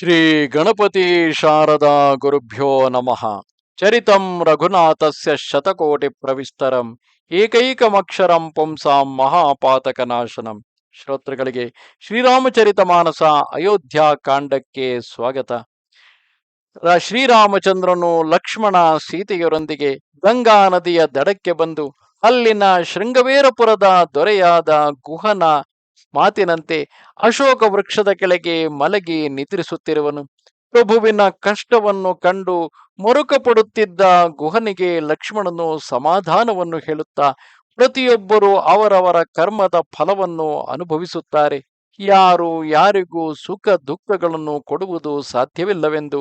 ಶ್ರೀ ಗಣಪತಿ ಶಾರದಾ ಗುರುಭ್ಯೋ ನಮಃ. ಚರಿತಂ ರಘುನಾಥಸ್ಯ ಶತಕೋಟಿ ಪ್ರವಿಸ್ತರಂ ಏಕೈಕಮಕ್ಷರಂ ಪುಂಸಾಂ ಮಹಾಪಾತಕನಾಶನಂ. ಶ್ರೋತೃಗಳಿಗೆ ಶ್ರೀರಾಮಚರಿತ ಮಾನಸ ಅಯೋಧ್ಯ ಕಾಂಡಕ್ಕೆ ಸ್ವಾಗತ. ಶ್ರೀರಾಮಚಂದ್ರನು ಲಕ್ಷ್ಮಣ ಸೀತೆಯರೊಂದಿಗೆ ಗಂಗಾ ನದಿಯ ದಡಕ್ಕೆ ಬಂದು ಅಲ್ಲಿನ ಶೃಂಗವೇರಪುರದ ದೊರೆಯಾದ ಗುಹನ ಮಾತಿನಂತೆ ಅಶೋಕ ವೃಕ್ಷದ ಕೆಳಗೆ ಮಲಗಿ ನಿದ್ರಿಸುತ್ತಿರುವನು. ಪ್ರಭುವಿನ ಕಷ್ಟವನ್ನು ಕಂಡು ಮರುಕಪಡುತ್ತಿದ್ದ ಗುಹನಿಗೆ ಲಕ್ಷ್ಮಣನು ಸಮಾಧಾನವನ್ನು ಹೇಳುತ್ತಾ, ಪ್ರತಿಯೊಬ್ಬರೂ ಅವರವರ ಕರ್ಮದ ಫಲವನ್ನು ಅನುಭವಿಸುತ್ತಾರೆ. ಯಾರು ಯಾರಿಗೂ ಸುಖ ದುಃಖಗಳನ್ನು ಕೊಡುವುದು ಸಾಧ್ಯವಿಲ್ಲವೆಂದು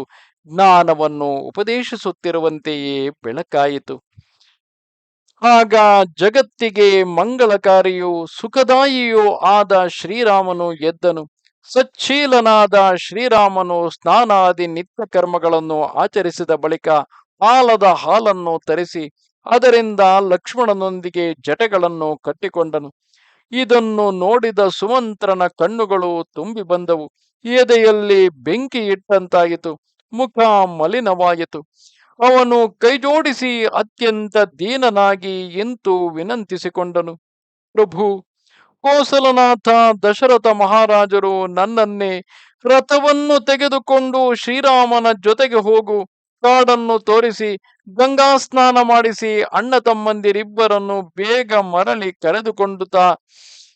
ಜ್ಞಾನವನ್ನು ಉಪದೇಶಿಸುತ್ತಿರುವಂತೆಯೇ ಬೆಳಕಾಯಿತು. ಆಗ ಜಗತ್ತಿಗೆ ಮಂಗಳಕಾರಿಯೂ ಸುಖದಾಯಿಯೂ ಆದ ಶ್ರೀರಾಮನು ಎದ್ದನು. ಸಚ್ಚೀಲನಾದ ಶ್ರೀರಾಮನು ಸ್ನಾನಾದಿ ನಿತ್ಯ ಕರ್ಮಗಳನ್ನು ಆಚರಿಸಿದ ಬಳಿಕ ಆಲದ ಹಾಲನ್ನು ತರಿಸಿ ಅದರಿಂದ ಲಕ್ಷ್ಮಣನೊಂದಿಗೆ ಜಟೆಗಳನ್ನು ಕಟ್ಟಿಕೊಂಡನು. ಇದನ್ನು ನೋಡಿದ ಸುಮಂತ್ರನ ಕಣ್ಣುಗಳು ತುಂಬಿ ಬಂದವು. ಎದೆಯಲ್ಲಿ ಬೆಂಕಿ ಇಟ್ಟಂತಾಯಿತು. ಮುಖ ಮಲಿನವಾಯಿತು. ಅವನು ಕೈಜೋಡಿಸಿ ಅತ್ಯಂತ ದೀನನಾಗಿ ಎಂತು ವಿನಂತಿಸಿಕೊಂಡನು. ಪ್ರಭು, ಕೋಸಲನಾಥ ದಶರಥ ಮಹಾರಾಜರು ನನ್ನನ್ನೇ ರಥವನ್ನು ತೆಗೆದುಕೊಂಡು ಶ್ರೀರಾಮನ ಜೊತೆಗೆ ಹೋಗು. ಕಾಡನ್ನು ತೋರಿಸಿ, ಗಂಗಾ ಸ್ನಾನ ಮಾಡಿಸಿ ಅಣ್ಣ ತಮ್ಮಂದಿರಿಬ್ಬರನ್ನು ಬೇಗ ಮರಳಿ ಕರೆದುಕೊಂಡು ತಾ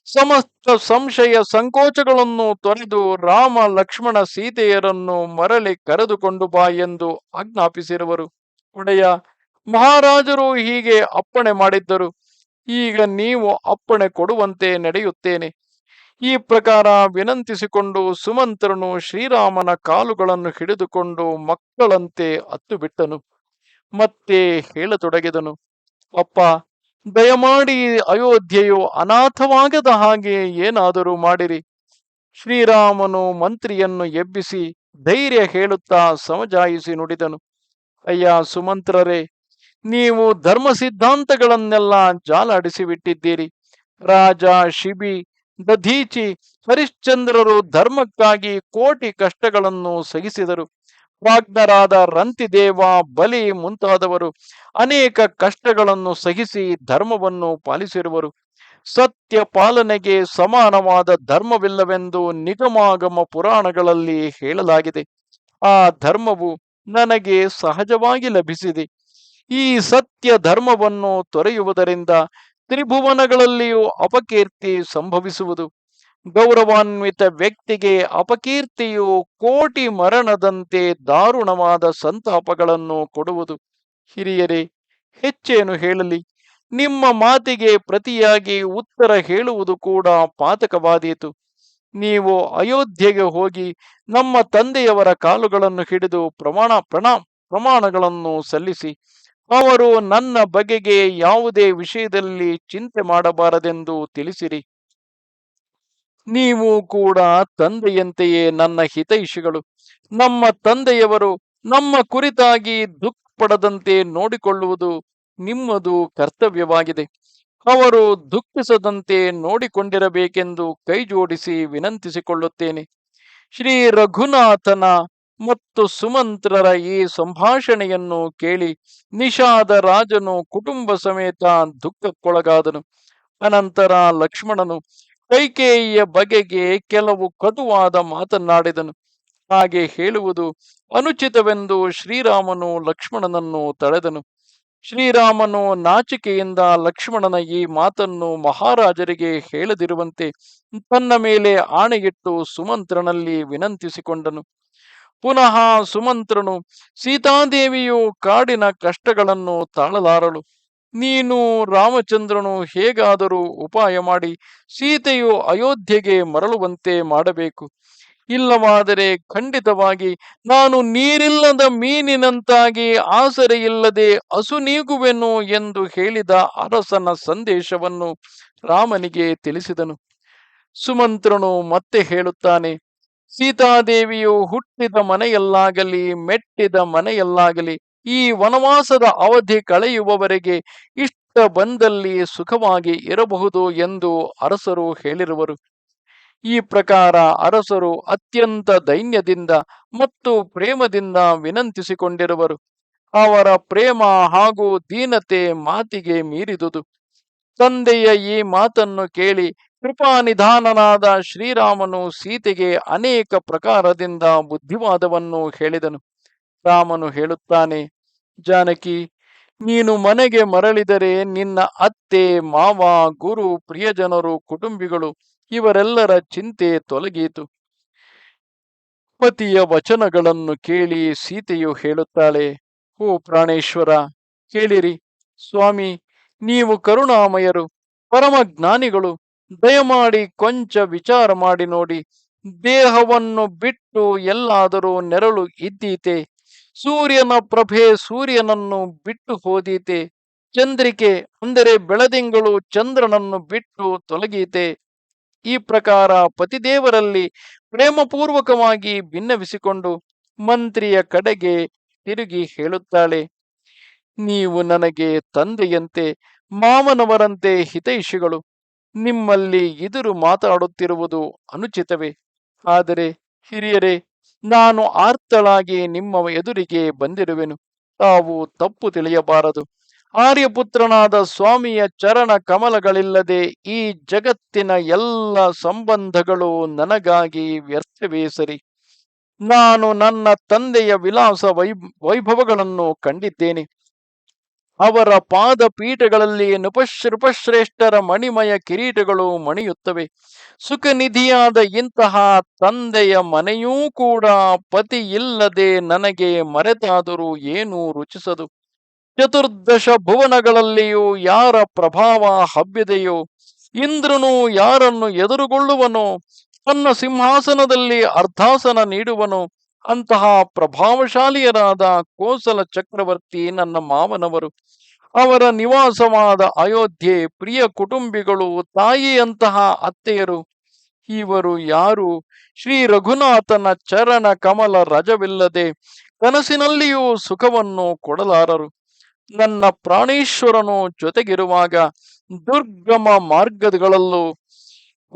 ಸಮಸ್ತ ಸಂಶಯ ಸಂಕೋಚಗಳನ್ನು ತೊರೆದು ರಾಮ ಲಕ್ಷ್ಮಣ ಸೀತೆಯರನ್ನು ಮರಳಿ ಕರೆದುಕೊಂಡು ಬಾ ಎಂದು ಆಜ್ಞಾಪಿಸಿರುವರು. ಒಡೆಯ, ಮಹಾರಾಜರು ಹೀಗೆ ಅಪ್ಪಣೆ ಮಾಡಿದ್ದರು. ಈಗ ನೀವು ಅಪ್ಪಣೆ ಕೊಡುವಂತೆ ನಡೆಯುತ್ತೇನೆ. ಈ ಪ್ರಕಾರ ವಿನಂತಿಸಿಕೊಂಡು ಸುಮಂತ್ರನು ಶ್ರೀರಾಮನ ಕಾಲುಗಳನ್ನು ಹಿಡಿದುಕೊಂಡು ಮಕ್ಕಳಂತೆ ಅತ್ತು ಬಿಟ್ಟನು ಮತ್ತೆ ಹೇಳತೊಡಗಿದನು. ಅಪ್ಪ ದಯಮಾಡಿ ಅಯೋಧ್ಯೆಯು ಅನಾಥವಾಗದ ಹಾಗೆ ಏನಾದರೂ ಮಾಡಿರಿ. ಶ್ರೀರಾಮನು ಮಂತ್ರಿಯನ್ನು ಎಬ್ಬಿಸಿ ಧೈರ್ಯ ಹೇಳುತ್ತಾ ಸಮಜಾಯಿಸಿ ನುಡಿದನು. ಅಯ್ಯ ಸುಮಂತ್ರರೇ, ನೀವು ಧರ್ಮ ಸಿದ್ಧಾಂತಗಳನ್ನೆಲ್ಲ ಜಾಲಾಡಿಸಿ ಬಿಟ್ಟಿದ್ದೀರಿ ರಾಜ, ಶಿಬಿ, ದಧೀಚಿ, ಹರಿಶ್ಚಂದ್ರರು ಧರ್ಮಕ್ಕಾಗಿ ಕೋಟಿ ಕಷ್ಟಗಳನ್ನು ಸಹಿಸಿದರು. ಪ್ರಾಜ್ಞರಾದ ರಂತಿದೇವ ಬಲಿ ಮುಂತಾದವರು ಅನೇಕ ಕಷ್ಟಗಳನ್ನು ಸಹಿಸಿ ಧರ್ಮವನ್ನು ಪಾಲಿಸಿರುವರು. ಸತ್ಯ ಪಾಲನೆಗೆ ಸಮಾನವಾದ ಧರ್ಮವಿಲ್ಲವೆಂದು ನಿಗಮಾಗಮ ಪುರಾಣಗಳಲ್ಲಿ ಹೇಳಲಾಗಿದೆ. ಆ ಧರ್ಮವು ನನಗೆ ಸಹಜವಾಗಿ ಲಭಿಸಿದೆ. ಈ ಸತ್ಯ ಧರ್ಮವನ್ನು ತೊರೆಯುವುದರಿಂದ ತ್ರಿಭುವನಗಳಲ್ಲಿಯೂ ಅಪಕೀರ್ತಿ ಸಂಭವಿಸುವುದು. ಗೌರವಾನ್ವಿತ ವ್ಯಕ್ತಿಗೆ ಅಪಕೀರ್ತಿಯು ಕೋಟಿ ಮರಣದಂತೆ ದಾರುಣವಾದ ಸಂತಾಪಗಳನ್ನು ಕೊಡುವುದು. ಹಿರಿಯರೇ, ಹೆಚ್ಚೇನು ಹೇಳಲಿ. ನಿಮ್ಮ ಮಾತಿಗೆ ಪ್ರತಿಯಾಗಿ ಉತ್ತರ ಹೇಳುವುದು ಕೂಡ ಪಾತಕವಾದೀತು. ನೀವು ಅಯೋಧ್ಯೆಗೆ ಹೋಗಿ ನಮ್ಮ ತಂದೆಯವರ ಕಾಲುಗಳನ್ನು ಹಿಡಿದು ಪ್ರಮಾಣ ಪ್ರಣಾ ಪ್ರಮಾಣಗಳನ್ನು ಸಲ್ಲಿಸಿ. ಅವರು ನನ್ನ ಬಗೆಗೆ ಯಾವುದೇ ವಿಷಯದಲ್ಲಿ ಚಿಂತೆ ಮಾಡಬಾರದೆಂದು ತಿಳಿಸಿರಿ. ನೀವು ಕೂಡ ತಂದೆಯಂತೆಯೇ ನನ್ನ ಹಿತೈಷಿಗಳು. ನಮ್ಮ ತಂದೆಯವರು ನಮ್ಮ ಕುರಿತಾಗಿ ದುಃಖ ಪಡದಂತೆ ನೋಡಿಕೊಳ್ಳುವುದು ನಿಮ್ಮದು ಕರ್ತವ್ಯವಾಗಿದೆ. ಅವರು ದುಃಖಿಸದಂತೆ ನೋಡಿಕೊಂಡಿರಬೇಕೆಂದು ಕೈಜೋಡಿಸಿ ವಿನಂತಿಸಿಕೊಳ್ಳುತ್ತೇನೆ. ಶ್ರೀ ರಘುನಾಥನ ಮತ್ತು ಸುಮಂತ್ರರ ಈ ಸಂಭಾಷಣೆಯನ್ನು ಕೇಳಿ ನಿಷಾದ ರಾಜನು ಕುಟುಂಬ ಸಮೇತ ದುಃಖಕ್ಕೊಳಗಾದನು. ಅನಂತರ ಲಕ್ಷ್ಮಣನು ಕೈಕೇಯಿಯ ಬಗೆಗೆ ಕೆಲವು ಕಟುವಾದ ಮಾತನಾಡಿದನು ಹಾಗೆ ಹೇಳುವುದು ಅನುಚಿತವೆಂದು ಶ್ರೀರಾಮನು ಲಕ್ಷ್ಮಣನನ್ನು ತಳೆದನು ಶ್ರೀರಾಮನು ನಾಚಿಕೆಯಿಂದ ಲಕ್ಷ್ಮಣನ ಈ ಮಾತನ್ನು ಮಹಾರಾಜರಿಗೆ ಹೇಳದಿರುವಂತೆ ತನ್ನ ಮೇಲೆ ಆಣೆಗಿಟ್ಟು ಸುಮಂತ್ರನಲ್ಲಿ ವಿನಂತಿಸಿಕೊಂಡನು. ಪುನಃ ಸುಮಂತ್ರನು, ಸೀತಾದೇವಿಯು ಕಾಡಿನ ಕಷ್ಟಗಳನ್ನು ತಾಳಲಾರಳು. ನೀನು ರಾಮಚಂದ್ರನು ಹೇಗಾದರೂ ಉಪಾಯ ಮಾಡಿ ಸೀತೆಯು ಅಯೋಧ್ಯೆಗೆ ಮರಳುವಂತೆ ಮಾಡಬೇಕು. ಇಲ್ಲವಾದರೆ ಖಂಡಿತವಾಗಿ ನಾನು ನೀರಿಲ್ಲದ ಮೀನಿನಂತಾಗಿ ಆಸರೆಯಿಲ್ಲದೆ ಅಸುನೀಗುವೆನು ಎಂದು ಹೇಳಿದ ಅರಸನ ಸಂದೇಶವನ್ನು ರಾಮನಿಗೆ ತಿಳಿಸಿದನು. ಸುಮಂತ್ರನು ಮತ್ತೆ ಹೇಳುತ್ತಾನೆ, ಸೀತಾದೇವಿಯು ಹುಟ್ಟಿದ ಮನೆಯಲ್ಲಾಗಲಿ, ಮೆಟ್ಟಿದ ಮನೆಯಲ್ಲಾಗಲಿ ಈ ವನವಾಸದ ಅವಧಿ ಕಳೆಯುವವರೆಗೆ ಇಷ್ಟ ಬಂದಲ್ಲಿ ಸುಖವಾಗಿ ಇರಬಹುದು ಎಂದು ಅರಸರು ಹೇಳಿರುವರು. ಈ ಪ್ರಕಾರ ಅರಸರು ಅತ್ಯಂತ ದೈನ್ಯದಿಂದ ಮತ್ತು ಪ್ರೇಮದಿಂದ ವಿನಂತಿಸಿಕೊಂಡಿರುವರು. ಅವರ ಪ್ರೇಮ ಹಾಗೂ ದೀನತೆ ಮಾತಿಗೆ ಮೀರಿದುದು. ತಂದೆಯ ಈ ಮಾತನ್ನು ಕೇಳಿ ಕೃಪಾನಿಧಾನನಾದ ಶ್ರೀರಾಮನು ಸೀತೆಗೆ ಅನೇಕ ಪ್ರಕಾರದಿಂದ ಬುದ್ಧಿವಾದವನ್ನು ಹೇಳಿದನು. ರಾಮನು ಹೇಳುತ್ತಾನೆ, ಜಾನಕಿ, ನೀನು ಮನೆಗೆ ಮರಳಿದರೆ ನಿನ್ನ ಅತ್ತೆ, ಮಾವ, ಗುರು, ಪ್ರಿಯಜನರು, ಕುಟುಂಬಿಗಳು ಇವರೆಲ್ಲರ ಚಿಂತೆ ತೊಲಗೀತು. ಪತಿಯ ವಚನಗಳನ್ನು ಕೇಳಿ ಸೀತೆಯು ಹೇಳುತ್ತಾಳೆ, ಓ ಪ್ರಾಣೇಶ್ವರ, ಕೇಳಿರಿ, ಸ್ವಾಮಿ, ನೀವು ಕರುಣಾಮಯರು ಪರಮ ಜ್ಞಾನಿಗಳು ದಯಮಾಡಿ ಕೊಂಚ ವಿಚಾರ ಮಾಡಿ ನೋಡಿ, ದೇಹವನ್ನು ಬಿಟ್ಟು ಎಲ್ಲಾದರೂ ನೆರಳು ಇದ್ದೀತೆ. ಸೂರ್ಯನ ಪ್ರಭೆ ಸೂರ್ಯನನ್ನು ಬಿಟ್ಟು ಹೋದೀತೆ. ಚಂದ್ರಿಕೆ ಅಂದರೆ ಬೆಳದಿಂಗಳು ಚಂದ್ರನನ್ನು ಬಿಟ್ಟು ತೊಲಗೀತೆ. ಈ ಪ್ರಕಾರ ಪತಿದೇವರಲ್ಲಿ ಪ್ರೇಮಪೂರ್ವಕವಾಗಿ ಭಿನ್ನವಿಸಿಕೊಂಡು ಮಂತ್ರಿಯ ಕಡೆಗೆ ತಿರುಗಿ ಹೇಳುತ್ತಾಳೆ, ನೀವು ನನಗೆ ತಂದೆಯಂತೆ ಮಾವನವರಂತೆ ಹಿತೈಷಿಗಳು. ನಿಮ್ಮಲ್ಲಿ ಎದುರು ಮಾತಾಡುತ್ತಿರುವುದು ಅನುಚಿತವೇ. ಆದರೆ ಹಿರಿಯರೇ ನಾನು ಆರ್ತಳಾಗಿ ನಿಮ್ಮ ಎದುರಿಗೆ ಬಂದಿರುವೆನು. ತಾವು ತಪ್ಪು ತಿಳಿಯಬಾರದು. ಆರ್ಯಪುತ್ರನಾದ ಸ್ವಾಮಿಯ ಚರಣ ಕಮಲಗಳಿಲ್ಲದೆ ಈ ಜಗತ್ತಿನ ಎಲ್ಲ ಸಂಬಂಧಗಳು ನನಗಾಗಿ ವ್ಯರ್ಥವೇ ಸರಿ. ನಾನು ನನ್ನ ತಂದೆಯ ವಿಲಾಸ ವೈಭವಗಳನ್ನು ಕಂಡಿದ್ದೇನೆ. ಅವರ ಪಾದ ಪೀಠಗಳಲ್ಲಿ ನೃಪಶ್ರೇಷ್ಠರ ಮಣಿಮಯ ಕಿರೀಟಗಳು ಮಣಿಯುತ್ತವೆ. ಸುಖನಿಧಿಯಾದ ಇಂತಹ ತಂದೆಯ ಮನೆಯೂ ಕೂಡ ಪತಿ ಇಲ್ಲದೆ ನನಗೆ ಮರೆತಾದರೂ ಏನೂ ರುಚಿಸದು. ಚತುರ್ದಶ ಭುವನಗಳಲ್ಲಿಯೂ ಯಾರ ಪ್ರಭಾವ ಹಬ್ಬಿದೆಯೋ, ಇಂದ್ರನು ಯಾರನ್ನು ಎದುರುಗೊಳ್ಳುವನೋ, ತನ್ನ ಸಿಂಹಾಸನದಲ್ಲಿ ಅರ್ಧಾಸನ ನೀಡುವನು ಅಂತಹ ಪ್ರಭಾವಶಾಲಿಯರಾದ ಕೋಸಲ ಚಕ್ರವರ್ತಿ ನನ್ನ ಮಾವನವರು, ಅವರ ನಿವಾಸವಾದ ಅಯೋಧ್ಯೆ ಪ್ರಿಯ ಕುಟುಂಬಿಗಳು, ತಾಯಿಯಂತಹ ಅತ್ತೆಯರು, ಇವರು ಯಾರು? ಶ್ರೀ ರಘುನಾಥನ ಚರಣ ಕಮಲ ರಜವಿಲ್ಲದೆ ಕನಸಿನಲ್ಲಿಯೂ ಸುಖವನ್ನು ಕೊಡಲಾರರು. ನನ್ನ ಪ್ರಾಣೇಶ್ವರನು ಜೊತೆಗಿರುವಾಗ ದುರ್ಗಮ ಮಾರ್ಗಗಳಲ್ಲೂ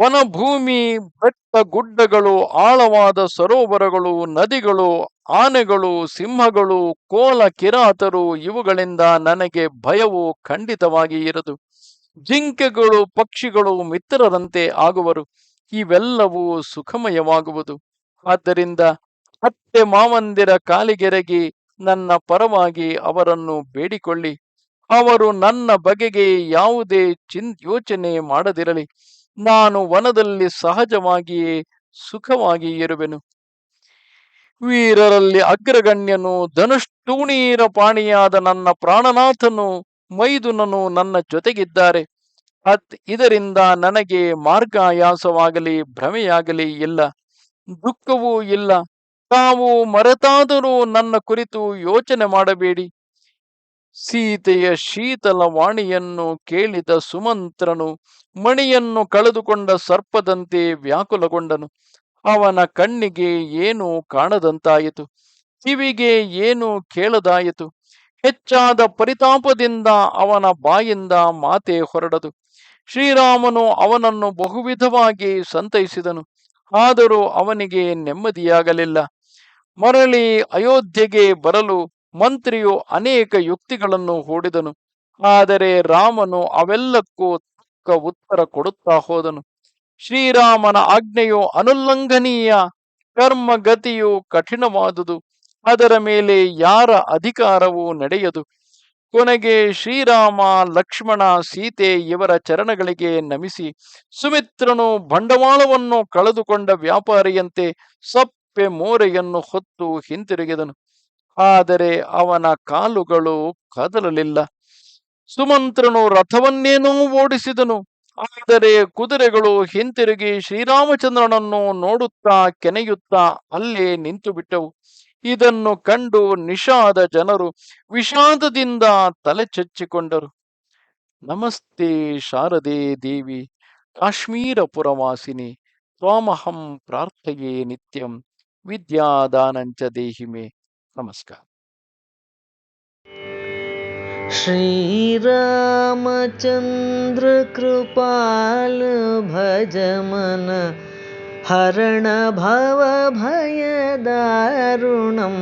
ವನಭೂಮಿ, ಬೆಟ್ಟ ಗುಡ್ಡಗಳು, ಆಳವಾದ ಸರೋವರಗಳು, ನದಿಗಳು, ಆನೆಗಳು, ಸಿಂಹಗಳು, ಕೋಲ ಕಿರಾತರು ಇವುಗಳಿಂದ ನನಗೆ ಭಯವು ಖಂಡಿತವಾಗಿ ಇರದು. ಜಿಂಕೆಗಳು, ಪಕ್ಷಿಗಳು ಮಿತ್ರರಂತೆ ಆಗುವರು. ಇವೆಲ್ಲವೂ ಸುಖಮಯವಾಗುವುದು. ಆದ್ದರಿಂದ ಅತ್ತೆ ಮಾವಂದಿರ ಕಾಲಿಗೆರಗಿ ನನ್ನ ಪರವಾಗಿ ಅವರನ್ನು ಬೇಡಿಕೊಳ್ಳಿ. ಅವರು ನನ್ನ ಬಗೆಗೆ ಯಾವುದೇ ಚಿನ್ ಯೋಚನೆ ಮಾಡದಿರಲಿ. ನಾನು ವನದಲ್ಲಿ ಸಹಜವಾಗಿಯೇ ಸುಖವಾಗಿ ಇರುವೆನು. ವೀರರಲ್ಲಿ ಅಗ್ರಗಣ್ಯನು ಧನುಷ್ಟೂಣೀರ ಪಾಣಿಯಾದ ನನ್ನ ಪ್ರಾಣನಾಥನು ಮೈದುನನು ನನ್ನ ಜೊತೆಗಿದ್ದಾರೆ. ಅತ್ ಇದರಿಂದ ನನಗೆ ಮಾರ್ಗಾಯಾಸವಾಗಲಿ, ಭ್ರಮೆಯಾಗಲಿ ಇಲ್ಲ. ದುಃಖವೂ ಇಲ್ಲ. ತಾವು ಮರೆತಾದರೂ ನನ್ನ ಕುರಿತು ಯೋಚನೆ ಮಾಡಬೇಡಿ. ಸೀತೆಯ ಶೀತಲ ವಾಣಿಯನ್ನು ಕೇಳಿದ ಸುಮಂತ್ರನು ಮಣಿಯನ್ನು ಕಳೆದುಕೊಂಡ ಸರ್ಪದಂತೆ ವ್ಯಾಕುಲಗೊಂಡನು. ಅವನ ಕಣ್ಣಿಗೆ ಏನೂ ಕಾಣದಂತಾಯಿತು. ಕಿವಿಗೆ ಏನೂ ಕೇಳದಾಯಿತು. ಹೆಚ್ಚಾದ ಪರಿತಾಪದಿಂದ ಅವನ ಬಾಯಿಂದ ಮಾತೆ ಹೊರಡದು. ಶ್ರೀರಾಮನು ಅವನನ್ನು ಬಹುವಿಧವಾಗಿ ಸಂತೈಸಿದನು. ಆದರೂ ಅವನಿಗೆ ನೆಮ್ಮದಿಯಾಗಲಿಲ್ಲ. ಮರಳಿ ಅಯೋಧ್ಯೆಗೆ ಬರಲು ಮಂತ್ರಿಯು ಅನೇಕ ಯುಕ್ತಿಗಳನ್ನು ಹೂಡಿದನು. ಆದರೆ ರಾಮನು ಅವೆಲ್ಲಕ್ಕೂ ತಕ್ಕ ಉತ್ತರ ಕೊಡುತ್ತಾ ಹೋದನು. ಶ್ರೀರಾಮನ ಆಜ್ಞೆಯು ಅನುಲ್ಲಂಘನೀಯ, ಕರ್ಮಗತಿಯು ಕಠಿಣವಾದುದು. ಅದರ ಮೇಲೆ ಯಾರ ಅಧಿಕಾರವೂ ನಡೆಯದು. ಕೊನೆಗೆ ಶ್ರೀರಾಮ ಲಕ್ಷ್ಮಣ ಸೀತೆ ಇವರ ಚರಣಗಳಿಗೆ ನಮಿಸಿ, ಸುಮಿತ್ರನು ಬಂಡವಾಳವನ್ನು ಕಳೆದುಕೊಂಡ ವ್ಯಾಪಾರಿಯಂತೆ ಸಪ್ಪೆ ಮೋರೆಯನ್ನು ಹೊತ್ತು ಹಿಂತಿರುಗಿದನು. ಆದರೆ ಅವನ ಕಾಲುಗಳು ಕದಲಲಿಲ್ಲ. ಸುಮಂತ್ರನು ರಥವನ್ನೇನೂ ಓಡಿಸಿದನು. ಆದರೆ ಕುದುರೆಗಳು ಹಿಂತಿರುಗಿ ಶ್ರೀರಾಮಚಂದ್ರನನ್ನು ನೋಡುತ್ತಾ ಕೆನೆಯುತ್ತಾ ಅಲ್ಲೇ ನಿಂತು ಬಿಟ್ಟವು ಇದನ್ನು ಕಂಡು ನಿಷಾದ ಜನರು ವಿಷಾದದಿಂದ ತಲೆ ಚಚ್ಚಿಕೊಂಡರು ನಮಸ್ತೆ ಶಾರದೆ ದೇವಿ ಕಾಶ್ಮೀರ ಪುರವಾಸಿನಿ ತ್ವಾಮಹಂ ಪ್ರಾರ್ಥೆಯೇ ನಿತ್ಯಂ, ವಿದ್ಯಾದಾನಂಚ ದೇಹಿಮೆ. नमस्कार। श्रीरामचन्द्रकृपाल भजमन हरणभवभयदारुणं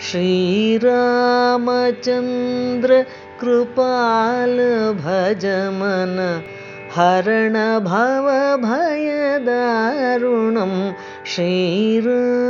श्रीरामचन्द्रकृपाल भजमन हरणभवभयदारुणं श्रीरा